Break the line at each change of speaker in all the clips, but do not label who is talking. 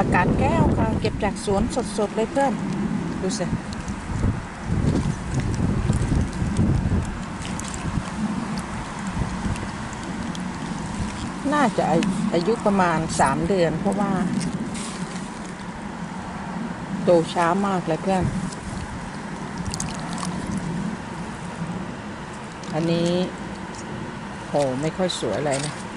ผักกาดแก้วค่ะ เก็บจากสวนสดๆเลยเพื่อน ดูสิน่าจะอายุประมาณสามเดือน เพราะว่า โตช้ามากเลยเพื่อน อันนี้โหไม่ค่อยสวยเลยนะ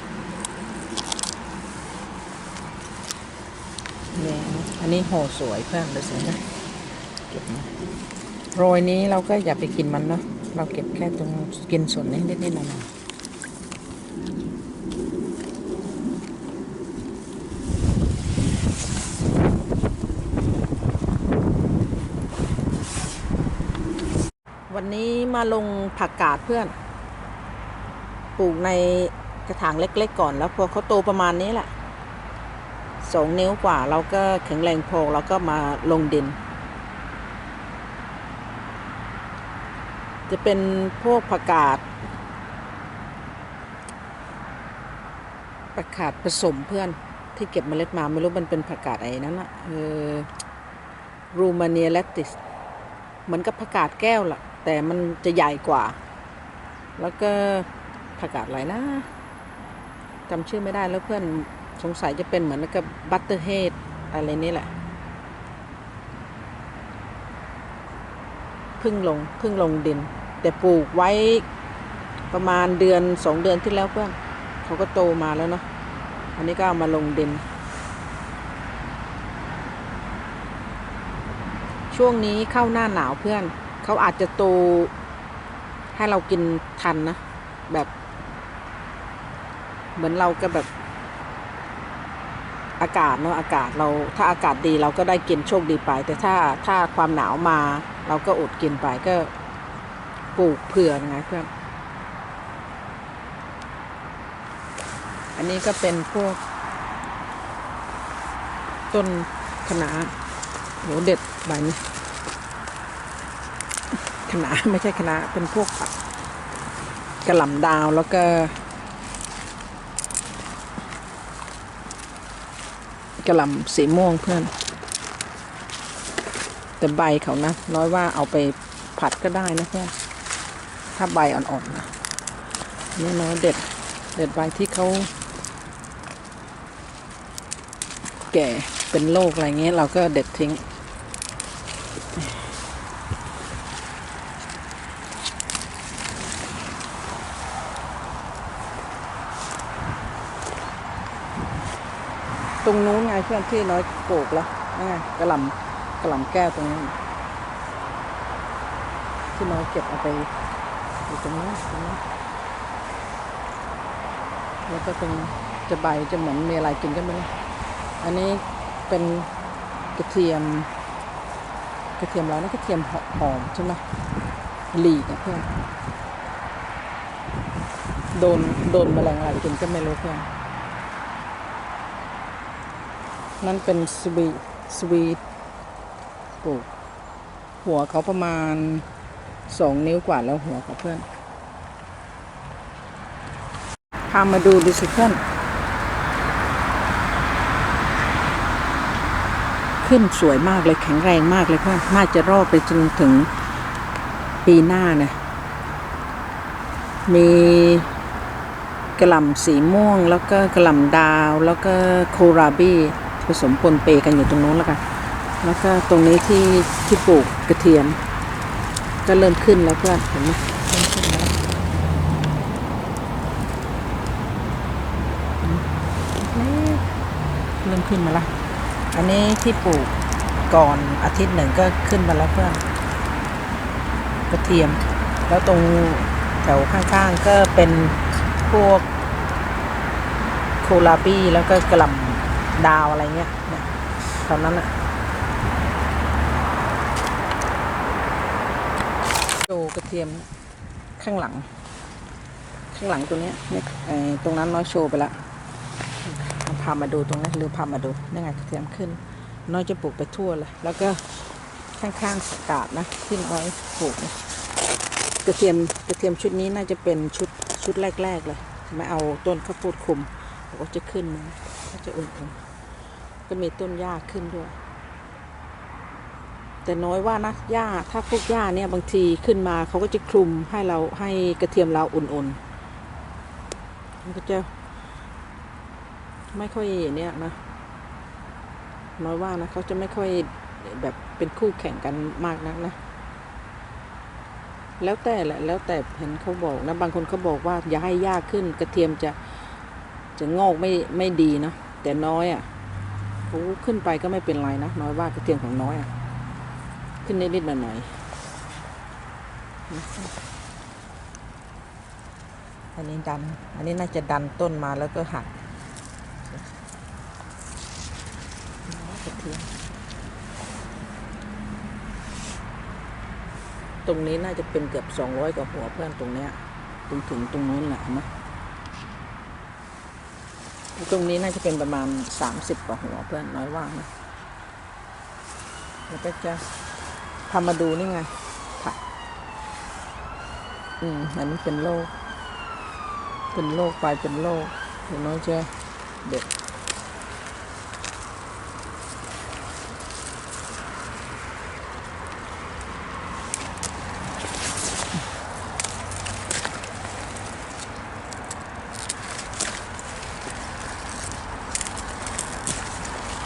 นี่อันนี้โหสวยเพื่อนดูสินะเก็บมาโรยนี้เราก็อย่าไปกินมันเนาะเราเก็บแค่ตรงกินส่วนนี้นิดๆหน่อยวันนี้มาลงผักกาดเพื่อน ปลูกในกระถางเล็กๆก่อนแล้วพอเขาโตประมาณนี้แหละ สองนิ้วกว่าเราก็แข็งแรงพอเราก็มาลงดิน จะเป็นพวกผักกาดผักกาดผสมเพื่อนที่เก็บเมล็ดมาไม่รู้มันเป็นผักกาดอะไรนั้นอะเออรูมาเนียแลติสเหมือนกับผักกาดแก้วล่ะ แต่มันจะใหญ่กว่า แล้วก็ผักกาดอะไรนะจำชื่อไม่ได้แล้วเพื่อน สงสัยจะเป็นเหมือนกับบัตเตอร์เฮดอะไรนี่แหละ พึ่งลงพึ่งลงดิน แต่ปลูกไว้ประมาณเดือนสองเดือนที่แล้วเพื่อนเขาก็โตมาแล้วเนาะอันนี้ก็เอามาลงดิน ช่วงนี้เข้าหน้าหนาวเพื่อน เขาอาจจะโตให้เรากินทันนะ แบบ เหมือนเราก็แบบ อากาศเนาะอากาศเราถ้าอากาศดีเราก็ได้กินโชคดีไป แต่ถ้าถ้าความหนาวมา เราก็อดกินไปก็ปลูกเผื่อไงเพื่อนอันนี้ก็เป็นพวก ต้นคะน้าโหเด็ดใบนี้คะน้าไม่ใช่คะน้าเป็นพวกกระหล่ำดาวแล้วก็ กระหล่ำสีม่วงเพื่อน แต่ใบเขานะ น้อยว่าเอาไปผัดก็ได้นะเพื่อน ถ้าใบอ่อนๆนะนี่น้อยเด็ด เด็ดใบที่เขาแก่เป็นโรคอะไรเงี้ยเราก็เด็ดทิ้ง ต รงนู้นไงเพื่อนที่น้อยปลูกแล้วนั่นไงกระหล่ำกระหล่ำแก้วตรงนี้ที่น้อยเก็บเอาไปอยู่ตรงนี้ตรงนี้แล้วก็ตรงจะใบจะเหมือนมีอะไรกินกันไหมรู้อันนี้เป็นกระเทียม กระเทียมแล้วนะกระเทียมหหอมใช่ไหมหลีกนะเพื่อนโดนโดนแมลงอะไรกินก็ไม่รู้เพื่อน นั่นเป็นสวีสวีทปลูกหัวเขาประมาณสองนิ้วกว่าแล้วหัวเขาเพื่อน พามาดูดิสิเพื่อน ขึ้นสวยมากเลยแข็งแรงมากเลยเพื่อน น่าจะรอดไปจนถึงปีหน้านะมีกระหล่ำสีม่วง แล้วก็กระหล่ำดาว แล้วก็โคราบี้ ผสมปนเปกันอยู่ตรงนู้นแล้วกันแล้วก็ตรงนี้ที่ที่ปลูกกระเทียม ก็เริ่มขึ้นแล้วเพื่อนเห็นไหมเริ่มขึ้นแล้วเริ่มขึ้นมาล้วอันนี้ที่ปลูกก่อนอาทิตย์หนึ่งก็ขึ้นมาแล้วเพื่อนกระเทียม แล้วตรงแถวข้างๆก็เป็นพวกโคลาบี้แล้วก็กระหล่ำ ดาวอะไรเงี้ยตอนนั้นอะโชว์กระเทียมข้างหลัง ข้างหลังตัวเนี้ยเนี่ยไอ้ตรงนั้นน้อยโชว์ไปละพามาดูตรงนี้หรือพามาดูนี่ไงกระเทียมขึ้น น้อยจะปลูกไปทั่วเลยแล้วก็ข้างๆสกาดนะที่น้อยปลูกกระเทียมกระเทียมชุดนี้น่าจะเป็นชุดชุดแรก ๆ เลยไม่เอาต้นข้าวโพดคุมก็จะขึ้นมาก็จะอุ่นๆ ก็มีต้นหญ้าขึ้นด้วย แต่น้อยว่านะหญ้าถ้าพวกหญ้าเนี่ยบางทีขึ้นมาเขาก็จะคลุมให้เราให้กระเทียมเราอุ่นๆมันก็จะ ไม่ค่อยเนี่ยนะน้อยว่านะเขาจะไม่ค่อยแบบเป็นคู่แข่งกันมากนักนะแล้วแต่แหละแล้วแต่เห็นเขาบอกนะบางคนเขาบอกว่าอย่าให้หญ้าขึ้นกระเทียมจะจะงอกไม่ไม่ดีเนาะแต่น้อยอะ่ะ โอ้ขึ้นไปก็ไม่เป็นไรนะ น้อยว่ากระเทียมของน้อยอะ่ะขึ้นนิดๆหน่อยๆอันนี้ดัน อันนี้น่าจะดันต้นมาแล้วก็หักกระเทียมตรงนี้น่าจะเป็นเกือบสองร้อยกว่าหัวเพื่อนตรงเนี้ยตรงถึงตรงนู้นแหละเห็นไหม ตรงนี้น่าจะเป็นประมาณสามสิบกว่าหัวเพื่อนน้อยว่างนะแล้วก็จะทำมาดูนี่ไงผักอืมอันนี้เป็นโรคเป็นโรคไปเป็นโรคเดี๋ยวน้อยจะเด็ก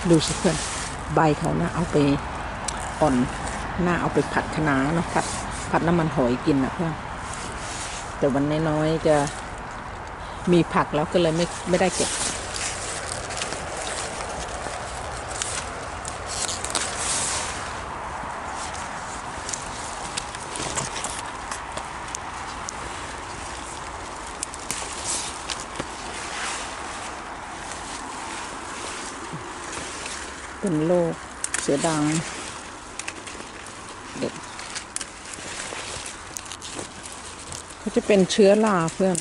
ดูสิเพื่อนใบเขานะเอาไปอ่อนหน้าเอาไปผัดคะน้าเนาะผัดผัดน้ำมันหอยกินนะเพื่อนแต่วันน้อยๆจะมีผักแล้วก็เลยไม่ไม่ได้เก็บ เป็นโรคเสือดาวเด็กเขาจะเป็นเชื้อราเพื่อน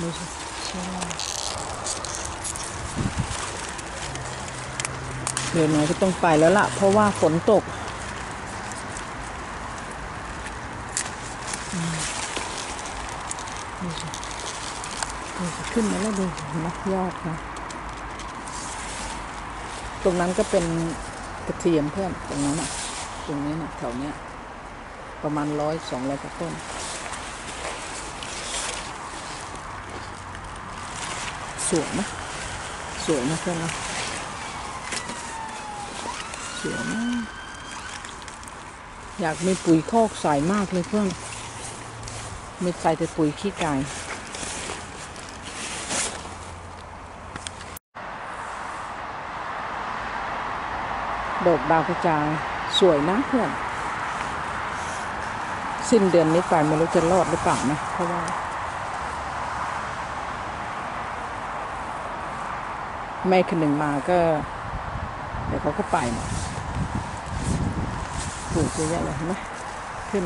ดูสิเชื้อราเดี๋ยวหน่อยก็ต้องไปแล้วล่ะ เพราะว่าฝนตก ดูสิดูสิ ขึ้นมาแล้วดูสิเห็นะยอดนะตรงนั้นก็เป็นกระเทียมเพื่อนตรงนั้นอะ ตรงนี้นะแถวเนี้ย ประมาณร้อยสองร้อยกว่าต้นสวยนะสวยนะเพื่อนนะสวยมากอยากมีปุ๋ยคอกใส่มากเลยเพื่อนไม่ใส่แต่ปุ๋ยขี้ไก่ ดอกดาวกระจายสวยนะเพื่อน สิ้นเดือนนี้ไปไม่รู้จะรอดหรือเปล่านะ เพราะว่า แม่คนหนึ่งมาก็ เดี๋ยวเขาก็ไปหมดปลูกเยอะแยะเลยเห็นไหมขึ้น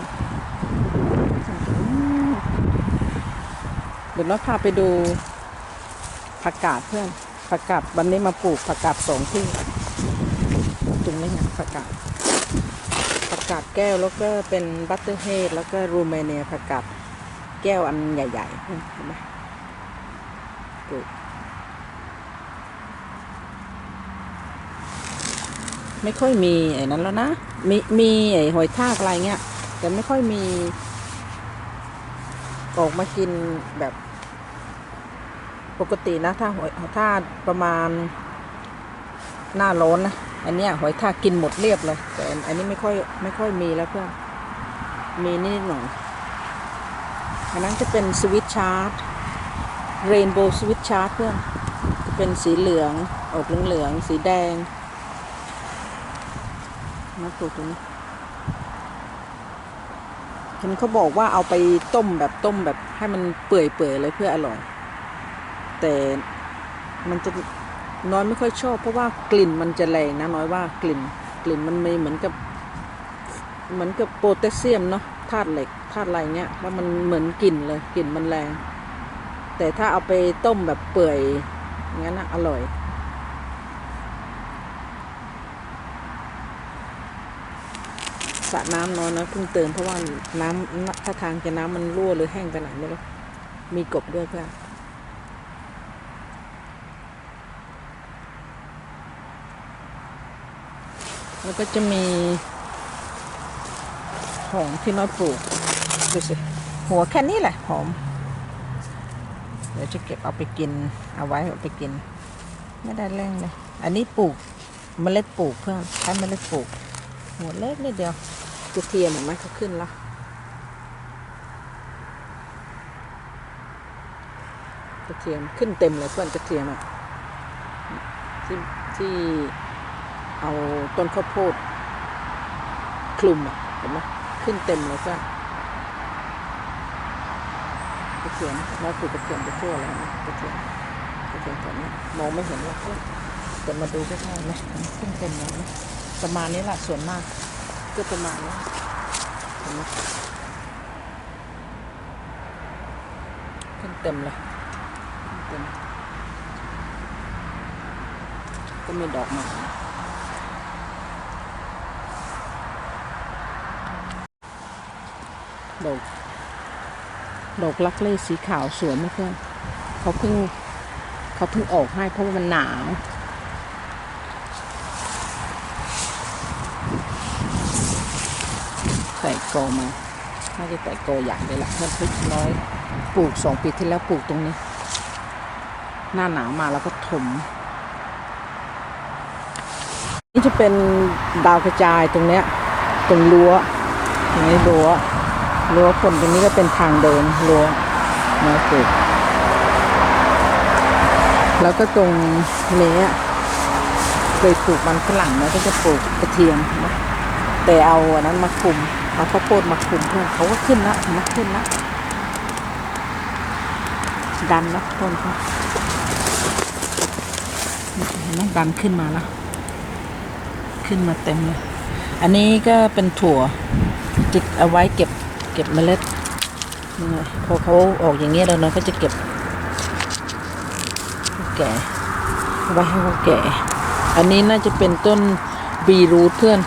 เดี๋ยวน้อยพาไปดูผักกาดเพื่อนผักกาดวันนี้มาปลูกผักกาดสองที่ ตรงนี้นะผักกาดผักกาดแก้วแล้วก็เป็นบัตเตอร์เฮดแล้วก็รูเมเนียผักกาดแก้วอันใหญ่ๆเห็นไหมปลูกไม่ค่อยมีไอ้นั้นแล้วนะ มีมีไอ้หอยทากอะไรเงี้ย แต่ไม่ค่อยมี ออกมากินแบบ ปกตินะ ถ้าหอยถ้าประมาณหน้าร้อนนะ อันเนี้ยหอยทากกินหมดเรียบเลย แต่อันนี้ไม่ค่อยไม่ค่อยมีแล้วเพื่อนมีนิดหน่อยอันนั้นจะเป็นสวิตชาร์ตเรนโบว์สวิตชาร์ตเพื่อนจะเป็นสีเหลืองออกเหลืองๆสีแดงมาปลูกตรงนี้เห็นเขาบอกว่าเอาไปต้มแบบต้มแบบให้มันเปื่อยๆเลยเพื่ออร่อย แต่มันจะ น้อยไม่ค่อยชอบ เพราะว่ากลิ่นมันจะแรงนะน้อยว่ากลิ่น กลิ่นมันไม่เหมือนกับเหมือนกับโพแทสเซียมเนาะธาตุเหล็กธาตุอะไรเงี้ยแล้วมันเหมือนกลิ่นเลยกลิ่นมันแรง แต่ถ้าเอาไปต้มแบบเปื่อยงั้นนะอร่อยสระน้ำน้อยนะเพิ่งเติมเพราะว่าน้ำถ้าทางจะน้ำมันรั่วหรือแห้งไปไหนไม่รู้มีกบด้วยเพื่อน แล้วก็จะมีหอมที่น้อยปลูกดูสิหัวแค่นี้แหละหอม เดี๋ยวจะเก็บเอาไปกินเอาไว้เอาไปกิน ไม่ได้เร่งเลย อันนี้ปลูกเมล็ดปลูกเพื่อนใช้เมล็ดปลูก หัวเล็กนิดเดียวกระเทียมเห็นไหมเขาขึ้นแล้วกระเทียมขึ้นเต็มเลยเพื่อนกระเทียมอะที่ที่ เอาต้นข้าวโพดคลุมอะเห็นไหมขึ้นเต็มเลยเพื่อนกระเทียมเราปลูกกระเทียมไปทั่วเลยนะกระเทียมกระเทียมตัวนี้มองไม่เห็นหรอกเพื่อนแต่มาดูใกล้ๆไหมขึ้นเต็มเลยนะประมาณนี้แหละส่วนมาก ก็ประมาณนี้เห็นไหมขึ้นเต็มเลยเป็นก็มีดอกม้ ดอกดอกลักเล่สีขาวสวยมากเพื่อนเขาเพิ่งเขาเพิ่งออกให้เพราะว่ามันหนาวใส่กอมาน่าจะใส่กอใหญ่เลยละเพื่อนพริกน้อย ปลูกสองปีที่แล้วปลูกตรงนี้ หน้าหนาวมาแล้วก็ถมนี่จะเป็นดาวกระจายตรงเนี้ยตรงรั้วตรงนี้รั้ว รั้วคนตรงนี้ก็เป็นทางเดินรั้วมาปลูกแล้วก็ตรงนี้อะเคยปลูกมันฝรั่งนะก็จะปลูกกระเทียมนะแต่เอาอันนั้นมาคุมเอาข้าวโพดมาคุมเพื่อนเขาก็ขึ้นละนะขึ้นละดันนะต้นเขาเห็นไหมดันขึ้นมาแล้วขึ้นมาเต็มเลย อันนี้ก็เป็นถั่วจิกเอาไว้เก็บ เก็บเมล็ดพอเขาออกอย่างเงี้ยแล้วเนาะก็จะเก็บแก่ไว้ให้เขาแก่ อันนี้น่าจะเป็นต้นบีรูทเพื่อน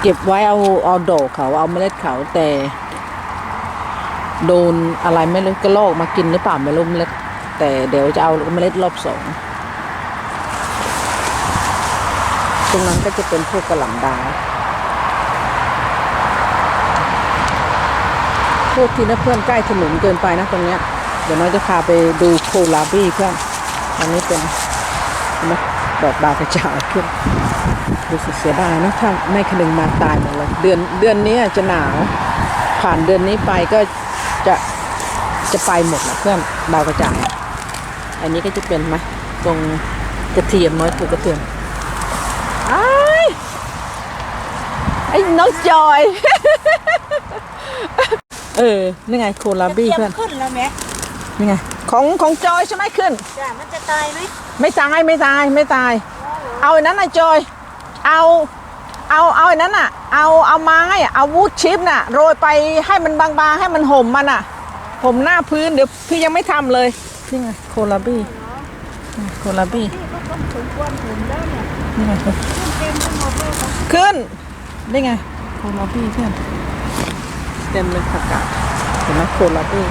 เก็บไว้เอาเอาดอกเขาเอาเมล็ดเขาแต่โดนอะไรไม่รู้กระลอกมากินหรือเปล่าไม่รู้เมล็ดแต่เดี๋ยวจะเอาเมล็ดรอบสองตรงนั้นก็จะเป็นพวกกระหล่ำดาว พวกที่นะเพื่อนใกล้ถนนเกินไปนะตรงเนี้ย เดี๋ยวน้อยจะพาไปดูโคลาบี้เพื่อนอันนี้เป็นเห็นไหมดอกดาวกระจายขึ้นดูสิเสียดายนะถ้าไม่คนึงมาตายหมดเลยเดือนเดือนนี้จะหนาว ผ่านเดือนนี้ไปก็จะจะไปหมดนะเพื่อนดาวกระจาย อันนี้ก็จะเป็นไหมตรงกระเทียมน้อยปลูกกระเทียมไอ้ไอ้น้องจอย เออ นี่ไงโคลาบี้เพื่อน
ขึ้นแล้วแม่
นี่ไง ของของจอยใช่ไหมขึ้น
จ้ามันจะตายไหม
ไม่ตายไม่ตายไม่ตาย เอาอันนั้นน่ะจอย เอาเอาเอาอันนั้นน่ะ เอาเอาไม้อะเอาวูดชิปน่ะโรยไปให้มันบางๆให้มันห่มมันน่ะห่มหน้าพื้นเดี๋ยวพี่ยังไม่ทำเลยนี่ไงโคลาบี้โคลาบี้
นี่ก็ต้องถึงควรถึงแล้วเนี่ย
นี่ไง
ขึ้นเต็มไปหมดเลยค่ะ
ขึ้นนี่ไงโคลาบี้เพื่อน เต็มเลยผักกาดเห็นไหมโคลาบี้